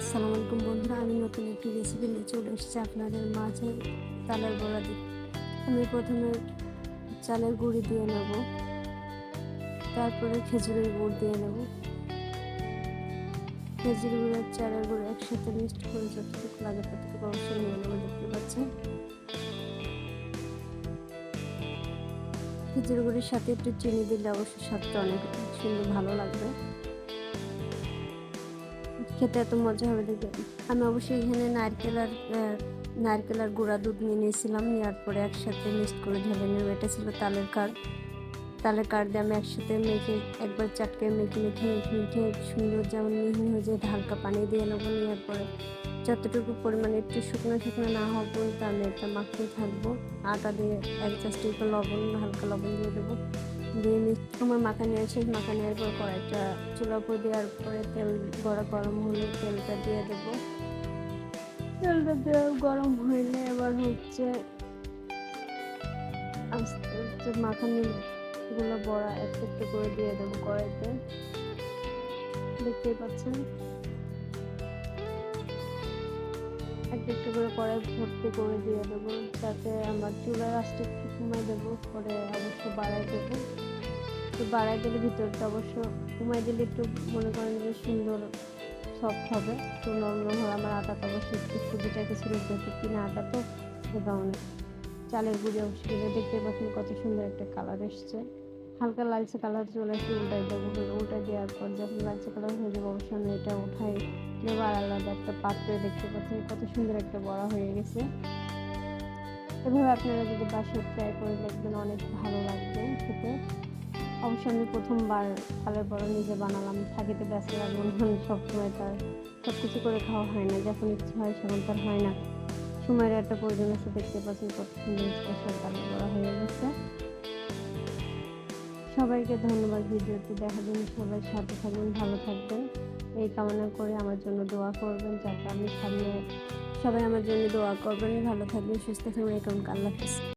আসসালামু আলাইকুম বন্ধুরা, আমি নতুন একটি রেসিপি নিয়ে চলে এসেছি আপনাদের মাঝে চালের বড়া দিয়ে। আমি প্রথমে চালের গুঁড়ি দিয়ে নেব, তারপরে খেজুরের গুড় দিয়ে নেব। খেজুর গুড় আর চালের গুঁড়ো একসাথে মিক্সড করে যতটুকু লাগে ততটুকু অবশ্যই নিয়ে নেব, দেখতে পাচ্ছেন? খেজুর গুঁড়ির সাথে একটু চিনি দিলে অবশ্যই স্বাদটা অনেক সুন্দর ভালো লাগবে। খেতে এত মজা হবে দেখে। আমি অবশ্যই এখানে নারকেল আর নারকেল আর গুঁড়া দুধ নিয়ে নিয়েছিলাম, নেওয়ার পরে একসাথে মিক্সড করে ঢেলে নেব। এটা ছিল তালের কার্ড। তালের কার্ড দিয়ে আমি একসাথে মেখে, একবার চাটকে মেখে মেখে মেখে মেখে সুন্দর যেমন মিহি হয়ে যায়, হালকা পানি দিয়ে নেব নেওয়ার পরে। যতটুকু পরিমাণে একটু শুকনো শুকনো না হওয়া পর্যন্ত আমি এটা মাখিয়ে থাকব। আটা দিয়ে এক চাষটি একটু লবণ, হালকা লবণ দিয়ে দেবো। দিয়ে সময় মাখা নিয়ে শেষ মাখা নেওয়ার পর কড়াইটা চুলা উপর দেওয়ার পরে তেল গড়া গরম হলে তেলটা দিয়ে দেবো। তেলটা দেওয়া গরম হইলে এবার হচ্ছে আস্তে আস্তে মাখানি গুলো বড়া একটু একটু করে দিয়ে দেবো কড়াইতে। দেখতেই পাচ্ছেন? একটু একটু করে কড়াই ভর্তি করে দিয়ে দেবো যাতে আমার চুলার আস্তে একটু কমাই দেবো, পরে অবশ্য বাড়াই দেবো। একটু বাড়াই দিলে ভিতরটা অবশ্য কমাই দিলে একটু মনে করেন যে সুন্দর সফট হবে। একটু নরম হবে আমার আটাটা অবশ্যই একটু সুজিটাকে ছিল যেহেতু কিনা আটা তো সে কারণে। চালের গুঁড়ি অবশ্যই দেখতে পাচ্ছেন কত সুন্দর একটা কালার এসছে। হালকা লালচে কালার চলে আসছে উল্টাই দেবো উল্টাই দেওয়ার পর যখন লালচে কালার হয়ে যাবে অবশ্যই আমি এটা উঠাই নেব আর আলাদা একটা পাত্রে দেখতে পাচ্ছেন, কত সুন্দর একটা বড়া হয়ে গেছে। এভাবে আপনারা যদি বাসায় ট্রাই করে দেখবেন, অনেক ভালো লাগবে খেতে। অবশ্য আমি প্রথমবার কালের বড় নিজে বানালাম থাকিতে ব্যাচেলার বন্ধন সবসময় তার সব কিছু করে খাওয়া হয় না, যখন ইচ্ছে হয় তখন তার হয় না। সময়ের একটা প্রয়োজন আছে, দেখতে পাচ্ছেন কত সুন্দর স্পেশাল কালের বড়া হয়ে গেছে। সবাইকে ধন্যবাদ ভিডিওটি দেখার জন্য। সবাই সাথে থাকবেন ভালো থাকবেন। এই কামনা করে আমার জন্য দোয়া করবেন যাতে আমি সামনে সবাই আমার জন্য দোয়া করবেন। ভালো থাকবেন, সুস্থ থাকবেন। এই কারণ আল্লাহ